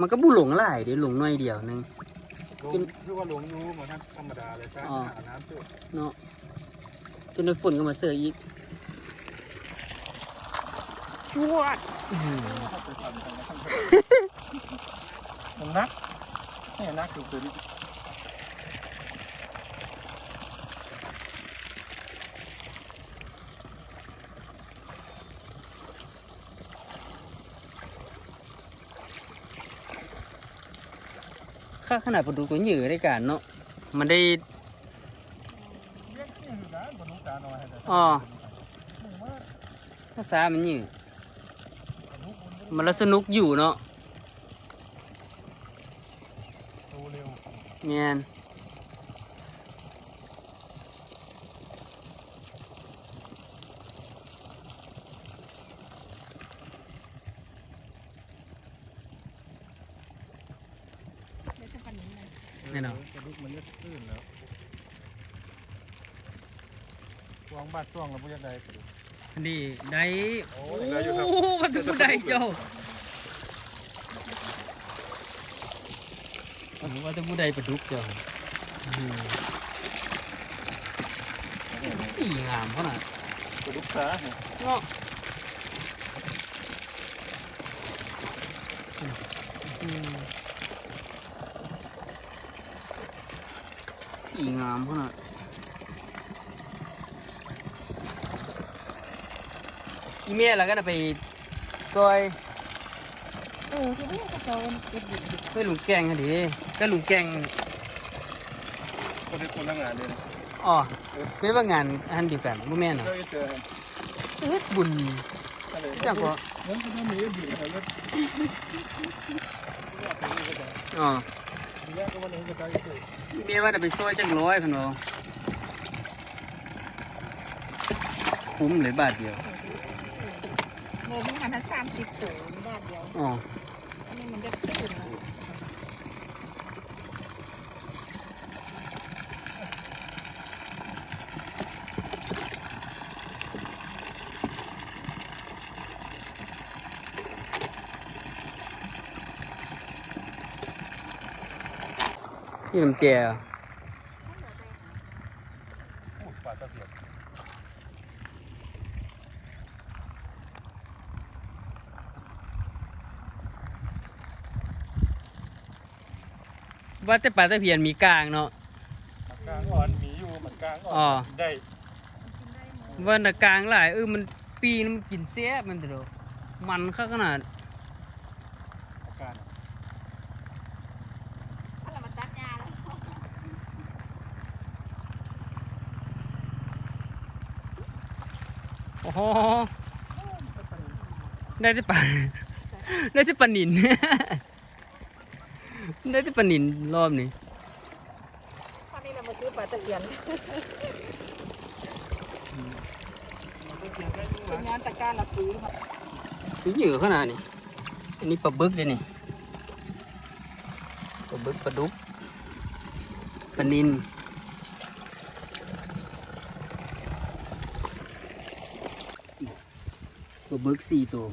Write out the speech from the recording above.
มันก็บุหลงหลายเดี๋ยวหลงหน่อยเดียวหนึงลงคือว่าลงยูเหมือนธรรมดาเลยจ้าอ๋อหาน้ำเจอเนาะจนได้ฝนก็มาเสืออีกจวดอื้อหือมันนักนี่นักคือตัว ค่าขนาดปลาดุกตัวเหยือได้การเนาะมันได้เรียกนี่คือการประดุกตาหน่อยให้ได้อ๋อหนึ่งว่าภาษามันเหยือประดุกมันมันแล้วสนุกอยู่เนาะโตเร็วแมน เดี๋ยวจะปันนี้เลย แน่นอนประดุกมันจะตื้นแล้ววางบาดช่วงแล้วพวกยังไงประดุกอันนี้ได้โอ้โอ้ได้อยู่ครับโหมันจะได้เจ้าผมว่าจะผู้ใดประดุกเจ้าอื้อหือสีงามขนาดประดุกสาเนี่ยเนาะอืม สีงามขนาดอีเมียเราก็จะไปซอยเออคือว่าเขาเก็บดิบไปหลุงแกงกันดิก็หลุงแกงคนที่คนทำงานเลยนะอ๋อคือว่างานอันเดียวกันบ่แม่นเหรอเราจะเจอเฮ็ดบุญอะไรจังก็มันก็ต้องมีอยู่ในรถอ๋อ เลยเมียว่าจะไปซอยจังร้อยเพิ่นบ่คุ้มเลยบาทเดียวโมมึงหันทั้งสามสิบตัวบาทเดียวอ๋ออันนี้มันจะตื่น ที่น้ำแจวพูดปาตะเพียบว่าแต่ปลาตะเพียนมีกลางเนาะมันกลางอ่อนมีอยู่มันกลางอ่อ๋ออนได้ว่าแต่กลางหลายเออมันปีนมันกินแซ่บมันเด้อมันคักขนาด อาการ ถ้าเรามาตัดยาแล้ว โอ้โหได้แต่ปลาได้แต่ปลานินได้แต่ปลานินรอบนี้ตอนนี้เรามาซื้อปลาตะเกียนเป็นงานตะการเราซื้อค่ะซื้อเยอะขนาดนี้อันนี้ปลาบึกเลยนี่ปลาบึกปลาดุกปลานิน Bubulksito.